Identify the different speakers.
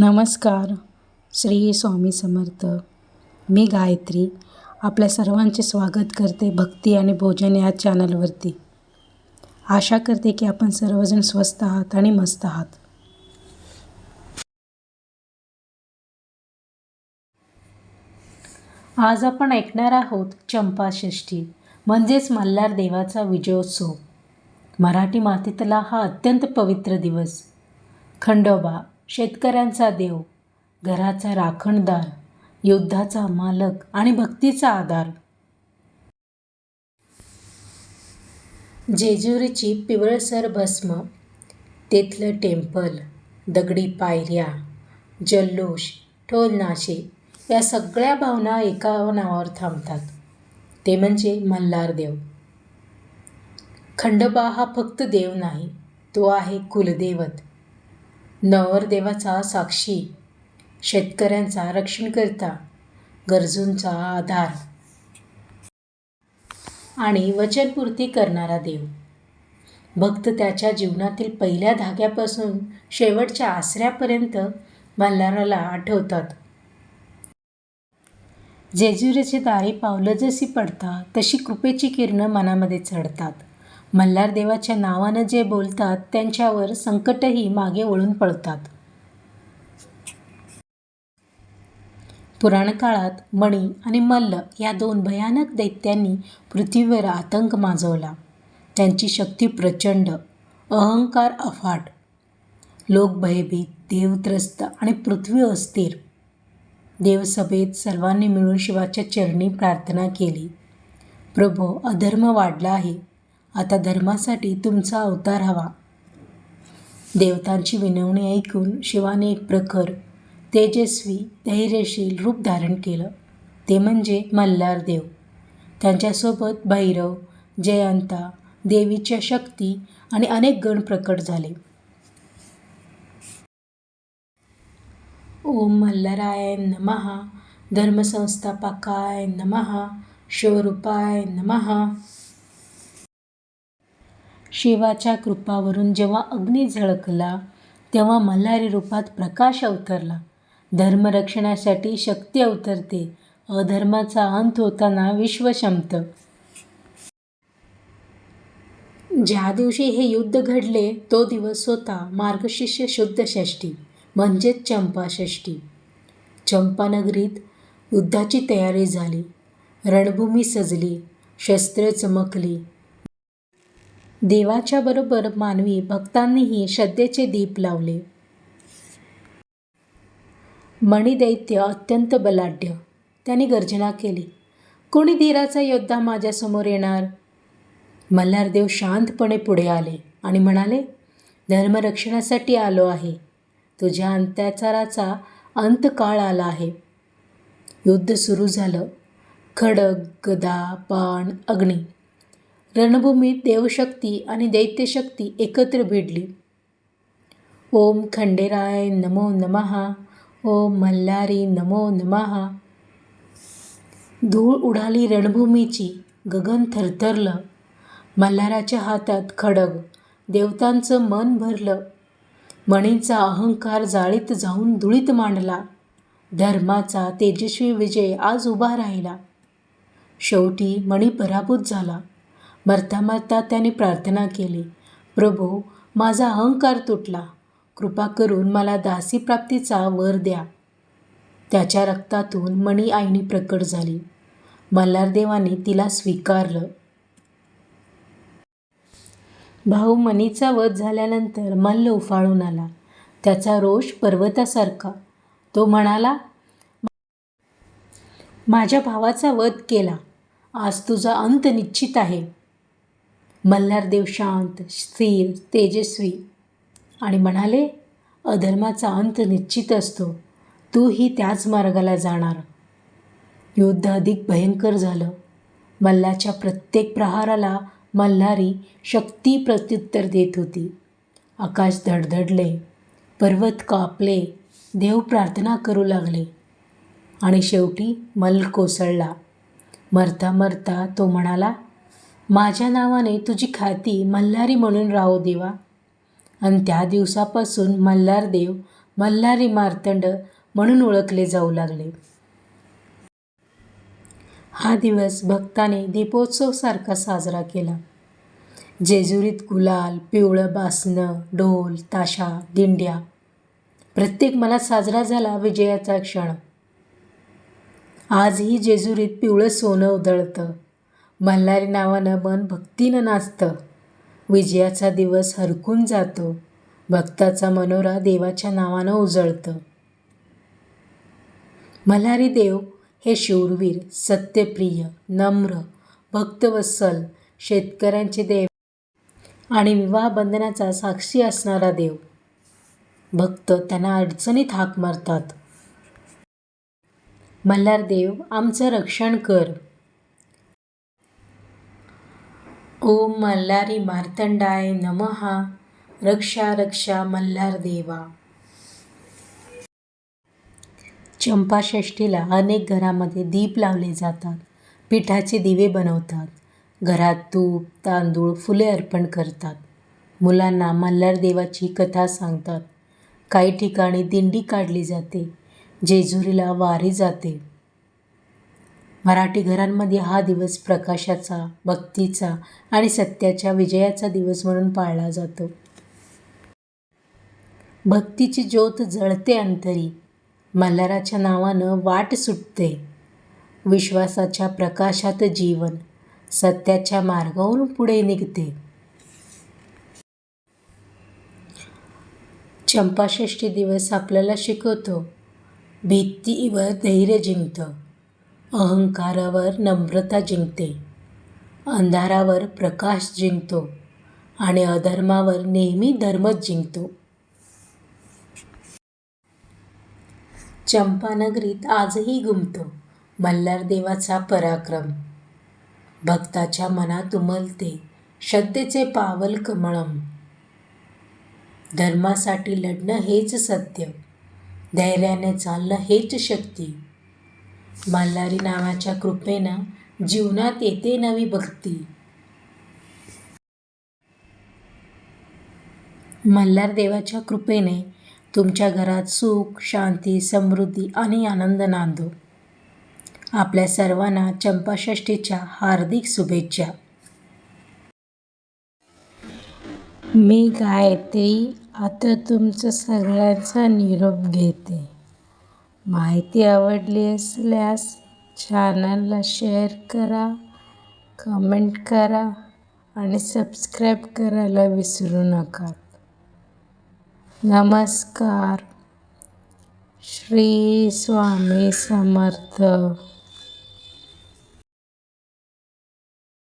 Speaker 1: नमस्कार. श्री स्वामी समर्थ. मी गायत्री. आपल्या सर्वांचे स्वागत करते भक्ती आणि भोजन या चॅनलवरती. आशा करते की आपण सर्वजण स्वस्त आहात आणि मस्त आहात. आज आपण ऐकणार आहोत चंपाषष्ठी म्हणजेच मल्हार देवाचा विजयोत्सव. मराठी मातीतला हा अत्यंत पवित्र दिवस. खंडोबा शेतकऱ्यांचा देव घराचा राखणदार युद्धाचा मालक आणि भक्तीचा आधार. जेजुरीची पिवळसर भस्म तेथलं टेम्पल दगडी पायऱ्या जल्लोष ठोलनाशे या सगळ्या भावना एका नावावर थांबतात. ते म्हणजे मल्हार देव. खंडोबा हा फक्त देव नाही तो आहे कुलदैवत. नवरदेवाचा साक्षी शेतकऱ्यांचा रक्षणकर्ता गरजूंचा आधार. आणि वचनपूर्ती करणारा देव. भक्त त्याच्या जीवनातील पहिल्या धाग्यापासून शेवटच्या आसऱ्यापर्यंत मल्हाराला आठवतात. जेजुरीची दारी पावलं जशी पडतात तशी कृपेची किरणं मनामध्ये चढतात. मल्हार देवाच्या नावानं जे बोलतात त्यांच्यावर संकटही मागे वळून पळतात. पुराणकाळात मणी आणि मल्ल या दोन भयानक दैत्यांनी पृथ्वीवर आतंक माजवला. त्यांची शक्ती प्रचंड अहंकार अफाट. लोक भयभीत देवत्रस्त आणि पृथ्वी अस्थिर. देवसभेत सर्वांनी मिळून शिवाच्या चरणी प्रार्थना केली. प्रभो अधर्म वाढला आहे. आता धर्मासाठी तुमचा अवतार हवा. देवतांची विनवणी ऐकून शिवाने एक प्रखर तेजस्वी धैर्यशील रूप धारण केलं. ते म्हणजे मल्हार देव. त्यांच्यासोबत भैरव जयंता देवीच्या शक्ती आणि अनेक गण प्रकट झाले. ओम मल्हाराय नमः. धर्मसंस्थापकाय नमः. शिवरूपाय नमः. शिवाच्या कृपावरून जेव्हा अग्नी झळकला तेव्हा मल्हारी रूपात प्रकाश अवतरला. धर्मरक्षणासाठी शक्ती अवतरते. अधर्माचा अंत होताना विश्व शमत ज्या दिवशी हे युद्ध घडले तो दिवस होता मार्गशिष्य शुद्ध षष्ठी म्हणजेच चंपाषष्ठी चंपानगरीत युद्धाची तयारी झाली. रणभूमी सजली शस्त्रे चमकली देवाच्या बरोबर मानवी भक्तांनीही श्रद्धेचे दीप लावले. मणिदैत्य अत्यंत बलाढ्य. त्याने गर्जना केली. कोणी धीराचा योद्धा माझ्यासमोर येणार मल्हारदेव शांतपणे पुढे आले आणि म्हणाले धर्मरक्षणासाठी आलो आहे. तुझ्या अंत्याचाराचा अंतकाळ आला आहे. युद्ध सुरू झालं. खडग गदा बाण अग्नी रणभूमीत देवशक्ती आणि दैत्यशक्ती एकत्र भिडली. ओम खंडेराय नमो नमहा ओम मल्हारी नमो नमहा. धूळ उडाली रणभूमीची गगन थरथरलं. मल्हाराच्या हातात खडग देवतांचं मन भरलं. मणींचा अहंकार जाळीत जाऊन धुळीत मांडला. धर्माचा तेजस्वी विजय आज उभा राहिला. शेवटी मणी पराभूत झाला. मरता मरता त्याने प्रार्थना केली प्रभू माझा अहंकार तुटला. कृपा करून मला दासीप्राप्तीचा वर द्या. त्याच्या रक्तातून मणी आईनी प्रकट झाली. मल्हारदेवाने तिला स्वीकारलं. भाऊ मनीचा वध झाल्यानंतर मल्ल उफाळून आला. त्याचा रोष पर्वतासारखा. तो म्हणाला माझ्या भावाचा वध केला. आज तुझा अंत निश्चित आहे. मल्हारदेव शांत स्थिर तेजस्वी. आणि म्हणाले अधर्माचा अंत निश्चित असतो. तूही त्याच मार्गाला जाणार. युद्ध अधिक भयंकर झालं. मल्लाच्या प्रत्येक प्रहाराला मल्हारी शक्ती प्रत्युत्तर देत होती. आकाश धडधडले पर्वत कापले देव प्रार्थना करू लागले. आणि शेवटी मल कोसळला. मरता मरता तो म्हणाला माझ्या नावाने तुझी ख्याती मल्हारी म्हणून राहो देवा आणि त्या दिवसापासून मल्हारदेव मल्हारी मार्तंड म्हणून ओळखले जाऊ लागले हा दिवस भक्ताने दीपोत्सवसारखा साजरा केला. जेजुरीत गुलाल, पिवळं बासणं, ढोल, ताशा, दिंड्या. प्रत्येक मनात साजरा झाला विजयाचा क्षण. आजही जेजुरीत पिवळं सोनं उधळतं. मल्हारी नावानं मन भक्तीनं नाचतं. विजयाचा दिवस हरकून जातो. भक्ताचा मनोरा देवाच्या नावानं उजळतं. मल्हारी देव हे शूरवीर, सत्यप्रिय, नम्र, भक्तवत्सल, शेतकऱ्यांचे देव आणि विवाह बंधनाचा साक्षी असणारा देव. भक्त त्यांना अडचणीत हाक मारतात. मल्हार देव आमचं रक्षण कर. ओम मल्हारी मार्तंडाय नमः रक्षा रक्षा मल्हार देवा. चंपाषष्ठीला अनेक घरामध्ये दीप लावले जातात. पिठाचे दिवे बनवतात. घरात तूप, तांदूळ, फुले अर्पण करतात. मुलांना मल्हार देवाची कथा सांगतात. काही ठिकाणी दिंडी काढली जाते. जेजुरीला वारी जाते. मराठी घरांमध्ये हा दिवस प्रकाशाचा, भक्तीचा आणि सत्याच्या विजयाचा दिवस म्हणून पाळला जातो. भक्तीची ज्योत जळते अंतरी. मल्हाराच्या नावानं वाट सुटते. विश्वासाच्या प्रकाशात जीवन. सत्याच्या मार्गावरून पुढे निघते. चंपाषष्ठी दिवस आपल्याला शिकवतो, भीतीवर धैर्य जिंकतं. अहंकारावर नम्रता जिंकते. अंधारावर प्रकाश जिंकतो आणि अधर्मावर नेहमी धर्मच जिंकतो. चंपानगरीत आजही घुमतो मल्हार देवाचा पराक्रम. भक्ताच्या मनात उमलते श्रद्धेचे पावल कमळम धर्मासाठी लढणं हेच सत्य. धैर्याने चालणं हेच शक्ती. मल्हारी नावाच्या कृपेनं जीवनात येते नवी भक्ती. मल्हार देवाच्या कृपेने तुमच्या घरात सुख, शांती, समृद्धी आणि आनंद नांदो. आपल्या सर्वांना चंपाषष्ठीच्या हार्दिक शुभेच्छा. मी गायत्री आता तुमचं सगळ्यांचा निरोप घेते. माहिती आवडली असल्यास चॅनलला शेअर करा, कमेंट करा आणि सबस्क्राईब करायला विसरू नका. नमस्कार. श्री स्वामी समर्थ.